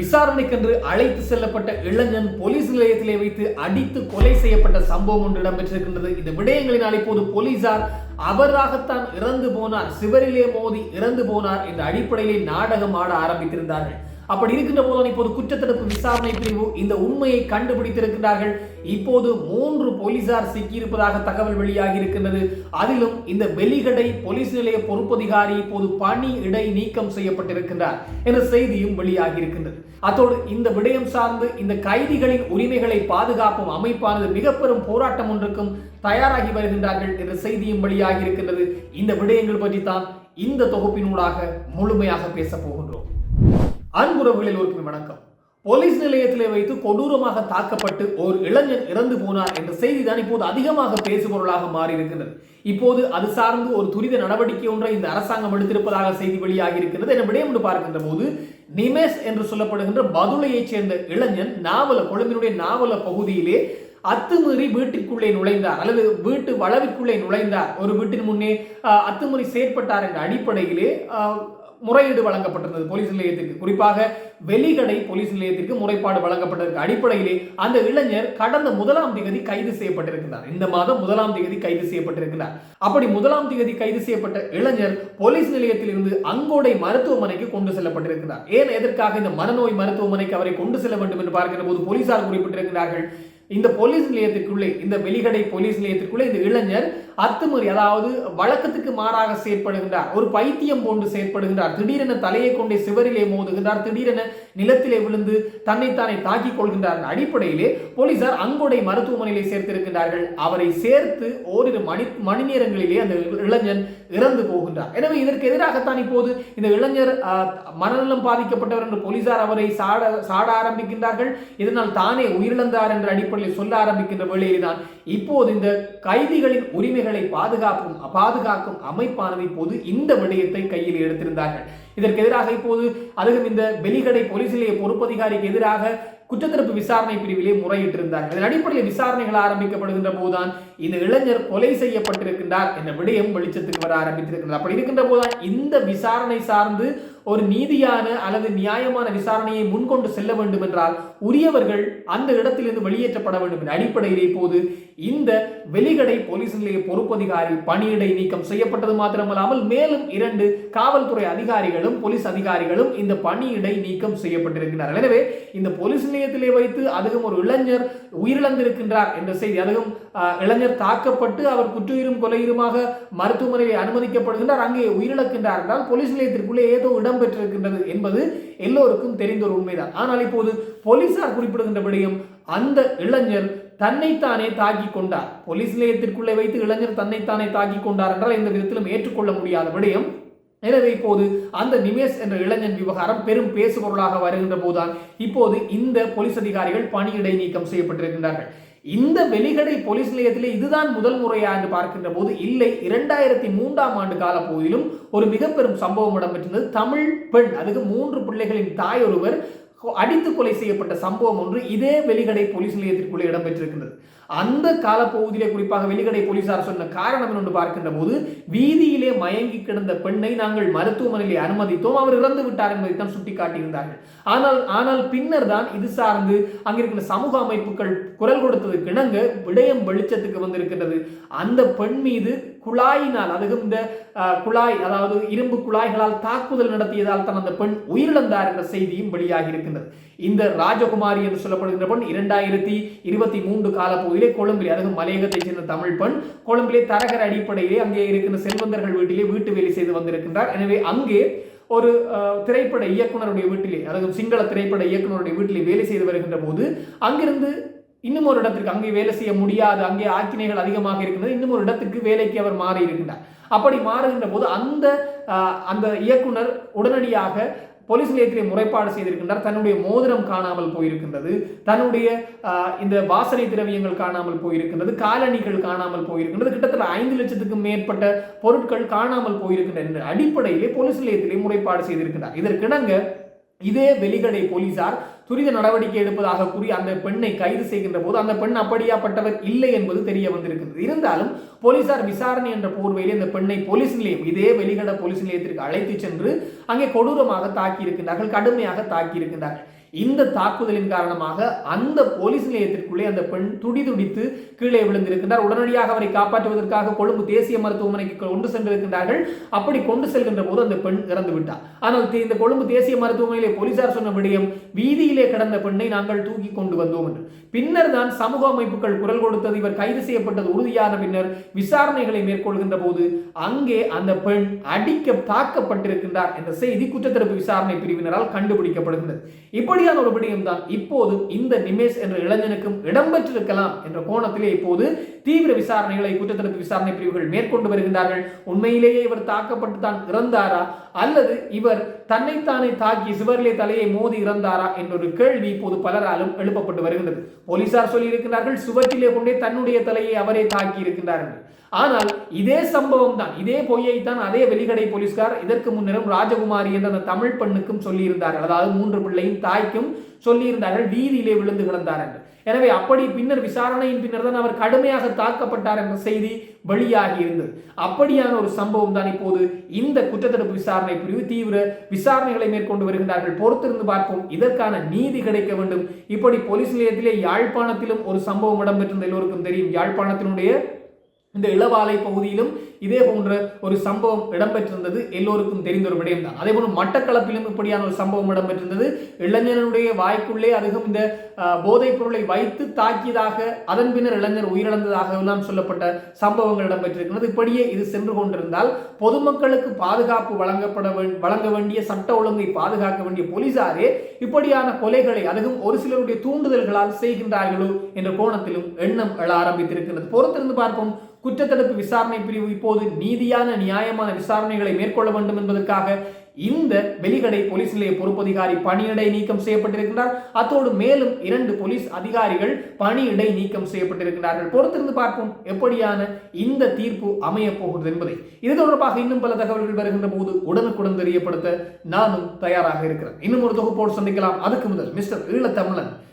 விசாரணைக்கென்று அழைத்து செல்லப்பட்ட இளைஞன் போலீஸ் நிலையத்திலே வைத்து அடித்து கொலை செய்யப்பட்ட சம்பவம் ஒன்று இடம்பெற்றிருக்கின்றது. இந்த விடயங்களினால் இப்போது போலீசார் அவராகத்தான் இறந்து போனார். சிவரிலே மோதி இறந்து போனார் என்ற அடிப்படையிலே நாடகம் ஆட ஆரம்பித்திருந்தார்கள். அப்படி இருக்கின்ற போதுதான் இப்போது குற்றத்தடுப்பு விசாரணை பிரிவு இந்த உண்மையை கண்டுபிடித்திருக்கிறார்கள் இப்போது மூன்று போலீசார் சிக்கியிருப்பதாக தகவல் வெளியாகி இருக்கின்றது. அதிலும் இந்த வெலிகடை போலீஸ் நிலைய பொறுப்பதிகாரி இப்போது பணி இடை நீக்கம் செய்யப்பட்டிருக்கின்றார் என்ற செய்தியும் வெளியாகி இருக்கின்றது. அத்தோடு இந்த விடயம் சார்ந்து இந்த கைதிகளின் உரிமைகளை பாதுகாப்பும் அமைப்பானது மிக பெரும் போராட்டம் ஒன்றுக்கும் தயாராகி வருகின்றார்கள் என்ற செய்தியும் வெளியாகி இருக்கின்றது. இந்த விடயங்கள் பற்றி தான் இந்த தொகுப்பினூடாக முழுமையாக பேசப் போகின்றோம். அன்புறவுகளில் ஒரு வணக்கம். போலீஸ் நிலையத்திலே வைத்து கொடூரமாக தாக்கப்பட்டு ஒரு இளைஞன் இறந்து போனார் என்ற செய்தி தான் இப்போது அதிகமாக பேசுபொருளாக மாறி இப்போது அது சார்ந்து ஒரு துரித நடவடிக்கை ஒன்றை இந்த அரசாங்கம் எடுத்திருப்பதாக செய்தி வெளியாகி இருக்கிறது என விடயம் என்று பார்க்கின்ற போது நிமேஷ் என்று சொல்லப்படுகின்ற பதுளையைச் சேர்ந்த இளைஞன் நாவல கொழும்பினுடைய நாவல பகுதியிலே அத்துமீறி வீட்டிற்குள்ளே நுழைந்தார். அல்லது வீட்டு வளவிற்குள்ளே நுழைந்தார். ஒரு வீட்டின் முன்னே அத்துமீறி செயற்பட்டார் என்ற அடிப்படையிலே முறையீடு வழங்கப்பட்டிருந்தது போலீஸ் நிலையத்திற்கு. குறிப்பாக வெலிகடை போலீஸ் நிலையத்திற்கு முறைப்பாடு வழங்கப்பட்டதற்கு அடிப்படையிலே அந்த இளைஞர் கடந்த முதலாம் தேதி கைது செய்யப்பட்டிருக்கிறார். இந்த மாதம் முதலாம் தேதி கைது செய்யப்பட்டிருக்கிறார். அப்படி முதலாம் தேதி கைது செய்யப்பட்ட இளைஞர் போலீஸ் நிலையத்திலிருந்து அங்கோடை மருத்துவமனைக்கு கொண்டு செல்லப்பட்டிருக்கிறார். ஏன் எதற்காக இந்த மனநோய் மருத்துவமனைக்கு அவரை கொண்டு செல்ல வேண்டும் என்று பார்க்கிற போது போலீசார் குறிப்பிட்டிருக்கிறார்கள் இந்த போலீஸ் நிலையத்திற்குள்ளே இந்த வெளிகடை போலீஸ் நிலையத்திற்குள்ளே இந்த இளைஞர் அத்துமீறி அதாவது வழக்கத்துக்கு மாறாக செயற்படுகின்றார். ஒரு பைத்தியம் போன்று செயற்படுகின்றார். திடீரென தலையை கொண்டே சிவரிலே மோதுகின்றார். திடீரென நிலத்திலே விழுந்து தன்னைத்தானே தாக்கிக் கொள்கின்றார். அடிப்படையிலே போலீசார் அங்கோடை மருத்துவமனையிலே சேர்த்திருக்கின்றார்கள். அவரை சேர்த்து ஓரிரு மணி மணி நேரங்களிலே அந்த இளைஞன் இறந்து போகின்றார். எனவே இதற்கு எதிராகத்தான் இப்போது இந்த இளைஞர் மனநலம் பாதிக்கப்பட்டவர் என்று போலீசார் அவரை சாட சாட ஆரம்பிக்கின்றார்கள். இதனால் தானே உயிரிழந்தார் என்ற அடிப்படையில் சொல்ல ஆரம்பிக்கின்ற வேளையில்தான் இப்போது இந்த கைதிகளின் உரிமைகள் பாதுகாக்கும் பாதுகாக்கும் அமைப்பானது இப்போது இந்த விடயத்தை கையில் எடுத்திருந்தார்கள். இதற்கு எதிராக இப்போது அதுவும் இந்த வெளிகடை போலீஸ் நிலைய பொறுப்பதிகாரிக்கு எதிராக குற்றத்தடுப்பு விசாரணை பிரிவிலே முறையிட்டிருந்தார்கள். இதன் அடிப்படையில் விசாரணைகள் ஆரம்பிக்கப்படுகின்ற போதுதான் இந்த இளைஞர் கொலை செய்யப்பட்டிருக்கின்றார் என்ற விடயம் வெளிச்சத்துக்கு வர ஆரம்பித்திருக்கிறது அப்படி இருக்கின்ற போதுதான் இந்த விசாரணை சார்ந்து ஒரு நீதியான அல்லது நியாயமான விசாரணையை முன்கொண்டு செல்ல வேண்டும் என்றால் உரியவர்கள் அந்த இடத்திலிருந்து வெளியேற்றப்பட வேண்டும். என்ற அடிப்படையில் இப்போது இந்த வெளிகடை போலீஸ் நிலைய பொறுப்பதிகாரி பணியிடை நீக்கம் செய்யப்பட்டது மாத்திரமல்லாமல் மேலும் இரண்டு காவல்துறை அதிகாரிகளும் போலீஸ் அதிகாரிகளும் இந்த பணியிடை நீக்கம் செய்யப்பட்டிருக்கிறார்கள் எனவே இந்த போலீஸ் நிலையத்திலே வைத்து அதுவும் ஒரு இளைஞர் உயிரிழந்திருக்கின்றார் என்ற செய்தி அதுவும் இளைஞர் தாக்கப்பட்டு அவர் குற்றுயிரும் கொலையுமாக மருத்துவமனையில் அனுமதிக்கப்படுகின்றார் அங்கே உயிரிழக்கின்றார் என்றால் போலீஸ் நிலையத்திற்குள்ளே ஏதோ இடம்பெற்றிருக்கின்றது என்பது எல்லோருக்கும் தெரிந்த ஒரு உண்மைதான். ஆனால் இப்போது போலீசார் குறிப்பிடுகின்ற விடயம் அந்த இளைஞர் தன்னைத்தானே தாக்கி கொண்டார். போலீஸ் நிலையத்திற்குள்ளே வைத்து இளைஞர் தன்னைத்தானே தாக்கி கொண்டார் என்றால் எந்த விதத்திலும் ஏற்றுக்கொள்ள முடியாத விடயம். எனவே இப்போது அந்த நிமேஷ் என்ற இளைஞன் விவகாரம் பெரும் பேசுபொருளாக வருகின்ற போதுதான் இப்போது இந்த போலீஸ் அதிகாரிகள் பணியிடை நீக்கம் செய்யப்பட்டிருக்கின்றார்கள். இந்த வெளிகடை போலீஸ் நிலையத்திலே இதுதான் முதல் முறையா என்று பார்க்கின்ற போது இல்லை இரண்டாயிரத்தி மூன்றாம் ஆண்டு கால போதிலும் ஒரு மிக பெரும் சம்பவம் இடம்பெற்றிருந்தது. தமிழ் பெண் அதுக்கு மூன்று பிள்ளைகளின் தாய் ஒருவர் அடித்து கொலை செய்யப்பட்ட சம்பவம் ஒன்று இதே வெளிகடை போலீஸ் நிலையத்திற்குள்ளே இடம்பெற்றிருக்கின்றது. அந்த காலப்பகுதியிலே குறிப்பாக வெளிகடை போலீசார் சொன்ன காரணம் என்று பார்க்கின்ற போது வீதியிலே மயங்கி கிடந்த பெண்ணை நாங்கள் மருத்துவமனையிலே அனுமதித்தோம். அவர் இறந்து விட்டார் என்பதை தான் சுட்டிக்காட்டியிருந்தார்கள். ஆனால் ஆனால் பின்னர் தான் இது சார்ந்து அங்கிருக்கிற சமூக அமைப்புகள் குரல் கொடுத்ததுக்கு இணங்க விடயம் வெளிச்சத்துக்கு வந்திருக்கின்றது. அந்த பெண் மீது குழாயினால் அதுவும் இந்த குழாய் அதாவது இரும்பு குழாய்களால் தாக்குதல் நடத்தியதால் தான் அந்த பெண் உயிரிழந்தார் என்ற செய்தியும் வெளியாகி இருக்கின்றது இந்த ராஜகுமாரி என்று சொல்லப்படுகின்ற பெண் இரண்டாயிரத்தி இருபத்தி மூன்று காலப்பகுதியிலே கொழும்பிலே அதாவது மலையகத்தைச் சேர்ந்த தமிழ் பெண் கொழும்பிலே தரகர் அடிப்படையிலே அங்கே இருக்கின்ற செல்வந்தர்கள் வீட்டிலே வீட்டு வேலை செய்து வந்திருக்கின்றார். எனவே அங்கே ஒரு அஹ், திரைப்பட இயக்குனருடைய வீட்டிலே அதாவது சிங்கள திரைப்பட இயக்குனருடைய வீட்டிலே வேலை செய்து வருகின்ற போது அங்கிருந்து இன்னும் ஒரு இடத்திற்கு அங்கே வேலை செய்ய முடியாது அங்கே ஆக்கினைகள் அதிகமாக இருக்கின்றது இன்னும் ஒரு இடத்துக்கு வேலைக்கு அவர் மாறி இருக்கின்றார் அப்படி மாறுகின்ற போது அந்த அந்த இயக்குனர் உடனடியாக போலீஸ் நிலையத்திலே முறைப்பாடு செய்திருக்கின்றார். தன்னுடைய மோதிரம் காணாமல் போயிருக்கின்றது. தன்னுடைய இந்த வாசனை திரவியங்கள் காணாமல் போயிருக்கின்றது. காலணிகள் காணாமல் போயிருக்கின்றது. கிட்டத்தட்ட ஐந்து லட்சத்துக்கும் மேற்பட்ட பொருட்கள் காணாமல் போயிருக்கின்றன அடிப்படையிலே போலீஸ் நிலையத்திலே முறைப்பாடு செய்திருக்கின்றார் இதற்கிணங்க இதே வெளிகடை போலீசார் துரித நடவடிக்கை எடுப்பதாக கூறி அந்த பெண்ணை கைது செய்கின்ற போது அந்த பெண் அப்படியாப்பட்டவர் இல்லை என்பது தெரிய வந்திருக்கிறது இருந்தாலும் போலீசார் விசாரணை என்ற போர்வையில் இந்த பெண்ணை போலீஸ் நிலையம் இதே வெளிகட போலீஸ் நிலையத்திற்கு அழைத்து சென்று அங்கே கொடூரமாக தாக்கி இருக்கின்றார்கள் கடுமையாக தாக்கி இருக்கின்றார்கள் இந்த தாக்குதலின் காரணமாக அந்த போலீஸ் நிலையத்திற்குள்ளே அந்த பெண் துடி துடித்து கீழே விழுந்திருக்கின்றார். உடனடியாக அவரை காப்பாற்றுவதற்காக கொழும்பு தேசிய மருத்துவமனைக்கு கொண்டு சென்றிருக்கின்றார்கள். அப்படி கொண்டு செல்கின்ற போது அந்த பெண் இறந்து விட்டார். ஆனால் இந்த கொழும்பு தேசிய மருத்துவமனையிலே போலீசார் சொன்ன விடயம் வீதியிலே கிடந்த பெண்ணை நாங்கள் தூக்கி கொண்டு வந்தோம் என்று. பின்னர் தான் சமூக அமைப்புகள் குரல் கொடுத்தது இவர் கைது செய்யப்பட்டது உறுதியான பின்னர் விசாரணைகளை மேற்கொள்கின்ற போது அங்கே அந்த பெண் அடிக்க தாக்கப்பட்டிருக்கின்றார் என்ற செய்தி குற்றத்தடுப்பு விசாரணை பிரிவினரால் கண்டுபிடிக்கப்படுகின்றது. இப்படியான ஒரு விடயம் தான் இப்போது இந்த நிமேஷ் என்ற இளைஞனுக்கும் இடம்பெற்றிருக்கலாம் என்ற கோணத்திலே இப்போது தீவிர விசாரணைகளை குற்றத்தடுப்பு விசாரணை பிரிவுகள் மேற்கொண்டு வருகின்றார்கள். உண்மையிலேயே இவர் தாக்கப்பட்டு தான் இறந்தாரா? அல்லது இவர் தன்னைத்தானே தாக்கி சிவரிலே தலையை மோதி இறந்தாரா என்ற ஒரு கேள்வி இப்போது பலராலும் எழுப்பப்பட்டு வருகின்றது. போலீசார் சொல்லியிருக்கிறார்கள் சுவற்றிலே கொண்டே தன்னுடைய தலையை அவரே தாக்கி இருக்கின்றார்கள் ஆனால் இதே சம்பவம் தான் இதே பொய்யை தான் அதே வெளிக்கடை போலீஸ்கார் இதற்கு முன்னிலும் ராஜகுமாரி என்ற அந்த தமிழ் பெண்ணுக்கும் சொல்லியிருந்தார்கள். அதாவது மூன்று பிள்ளையும் தாய்க்கும் சொல்லியிருந்தார்கள் வீதியிலே விழுந்து கிடந்தார் என்று. எனவே அப்படி பின்னர் விசாரணையின் பின்னர் தான் அவர் கடுமையாக தாக்கப்பட்டார் என்ற செய்தி வெளியாகி இருந்தது. அப்படியான ஒரு சம்பவம் தான் இப்போது இந்த குற்றத்தடுப்பு விசாரணை பிரிவு தீவிர விசாரணைகளை மேற்கொண்டு வருகின்றார்கள். பொறுத்திருந்து பார்ப்போம் இதற்கான நீதி கிடைக்க வேண்டும். இப்படி போலீஸ் நிலையத்திலே யாழ்ப்பாணத்திலும் ஒரு சம்பவம் இடம்பெற்றிருந்த எல்லோருக்கும் தெரியும். யாழ்ப்பாணத்தினுடைய இந்த இளவாலை பகுதியிலும் இதே போன்ற ஒரு சம்பவம் இடம்பெற்றிருந்தது எல்லோருக்கும் தெரிந்த ஒரு விடயம் தான் அதே போல மட்டக்களப்பிலும் இப்படியான ஒரு சம்பவம் இடம்பெற்றிருந்தது. இளைஞனுடைய வாய்க்குள்ளே அதிகம் இந்த போதைப் பொருளை வைத்து தாக்கியதாக அதன் பின்னர் இளைஞர் உயிரிழந்ததாக எல்லாம் சொல்லப்பட்ட சம்பவங்கள் இடம்பெற்றிருக்கிறது. இப்படியே இது சென்று கொண்டிருந்தால் பொதுமக்களுக்கு பாதுகாப்பு வழங்கப்பட வழங்க வேண்டிய சட்ட ஒழுங்கை பாதுகாக்க வேண்டிய போலீசாரே இப்படியான கொலைகளை அதுவும் ஒரு சிலருடைய தூண்டுதல்களால் செய்கின்றார்களோ என்ற கோணத்திலும் எண்ணம் எழ ஆரம்பித்திருக்கிறது. பொறுத்திருந்து பார்ப்போம். குற்றத்தடுப்பு விசாரணை பிரிவு இப்போது நீதியான நியாயமான விசாரணைகளை மேற்கொள்ள வேண்டும் என்பதற்காக இந்த வெளிகடை போலீஸ் நிலைய பொறுப்பதிகாரி பணியிடை நீக்கம் செய்யப்பட்டிருக்கிறார் அத்தோடு மேலும் இரண்டு போலீஸ் அதிகாரிகள் பணியிடை நீக்கம் செய்யப்பட்டிருக்கிறார்கள் பொறுத்திருந்து பார்ப்போம் எப்படியான இந்த தீர்ப்பு அமைய போகிறது என்பதை. இது தொடர்பாக இன்னும் பல தகவல்கள் வருகின்ற போது உடனுக்குடன் தெரியப்படுத்த நானும் தயாராக இருக்கிறேன். இன்னும் ஒரு தொகுப்போடு சந்திக்கலாம். அதுக்கு முதல் மிஸ்டர் ஈழத்தமிழன்